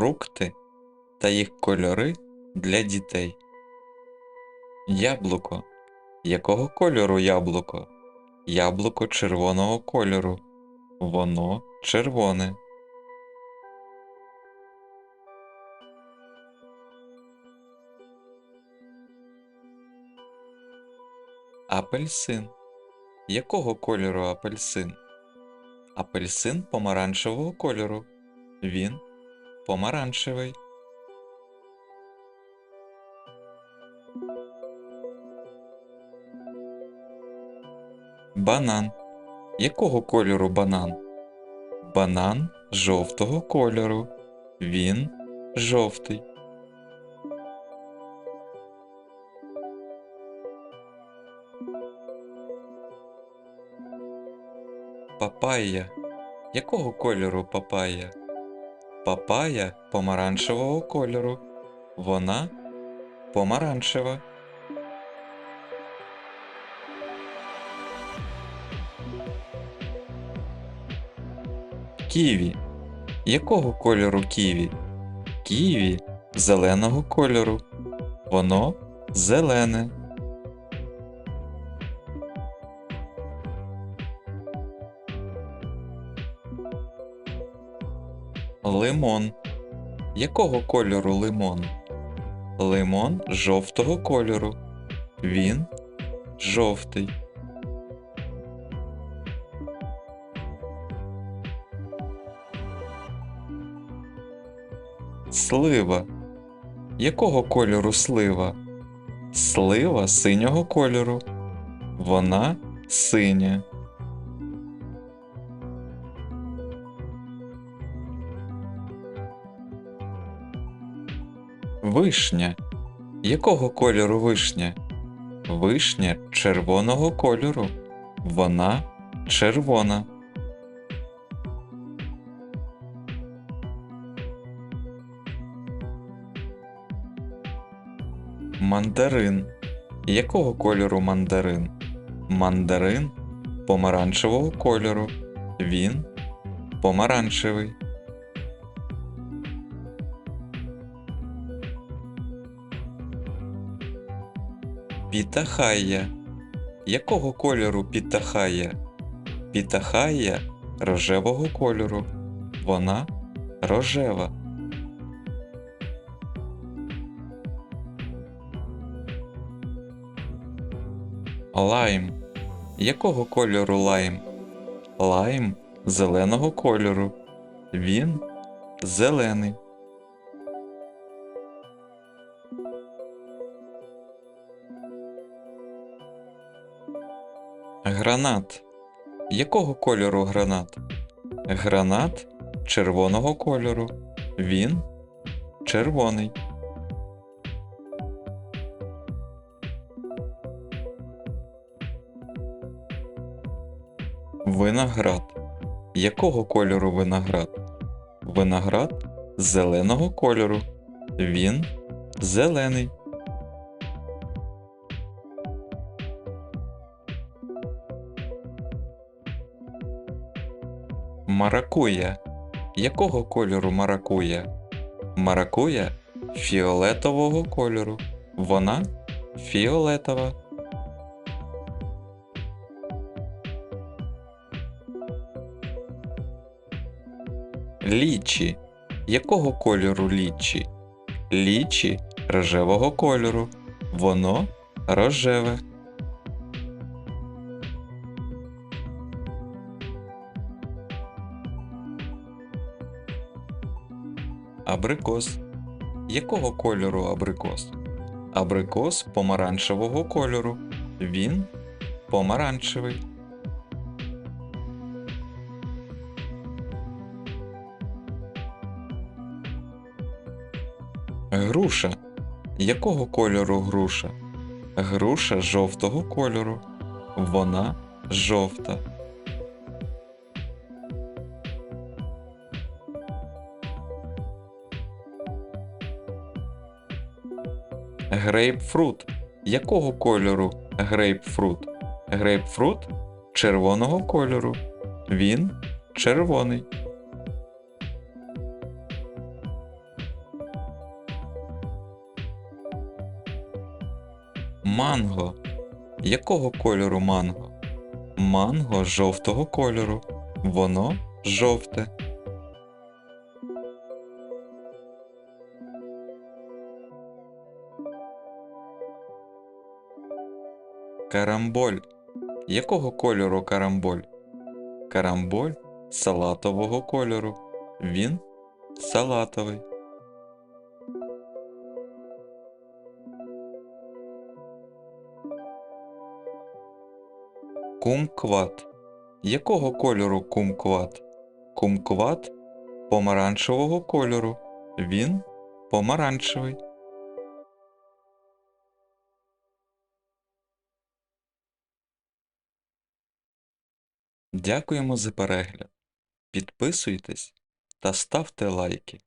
фрукти та їх кольори для дітей. Яблуко. Якого кольору яблуко? Яблуко червоного кольору. Воно червоне. Апельсин. Якого кольору апельсин? Апельсин помаранчевого кольору. Він помаранчевий. Банан. Якого кольору банан? Банан жовтого кольору. Він жовтий. Папайя. Якого кольору папайя? Папая помаранчевого кольору. Вона помаранчева. Ківі. Якого кольору ківі? Ківі зеленого кольору. Воно зелене. Лимон. Якого кольору лимон? Лимон жовтого кольору. Він жовтий. Слива. Якого кольору слива? Слива синього кольору. Вона синя. Вишня. Якого кольору вишня? Вишня червоного кольору. Вона червона. Мандарин. Якого кольору мандарин? Мандарин помаранчевого кольору. Він помаранчевий. Пітахая. Якого кольору пітахая? Пітахая рожевого кольору. Вона рожева. Лайм. Якого кольору лайм? Лайм зеленого кольору. Він зелений. Гранат. Якого кольору гранат? Гранат червоного кольору. Він червоний. Виноград. Якого кольору виноград? Виноград зеленого кольору. Він зелений. Маракуя. Якого кольору маракуя? Маракуя фіолетового кольору. Вона фіолетова. Лічі. Якого кольору лічі? Лічі рожевого кольору. Воно рожеве. Абрикос. Якого кольору абрикос? Абрикос помаранчевого кольору. Він помаранчевий. Груша. Якого кольору груша? Груша жовтого кольору. Вона жовта. Грейпфрут. Якого кольору грейпфрут? Грейпфрут червоного кольору. Він червоний. Манго. Якого кольору манго? Манго жовтого кольору. Воно жовте. Карамболь. Якого кольору карамболь? Карамболь салатового кольору. Він салатовий. Кумкват. Якого кольору кумкват? Кумкват помаранчевого кольору. Він помаранчевий. Дякуємо за перегляд. Підписуйтесь та ставте лайки.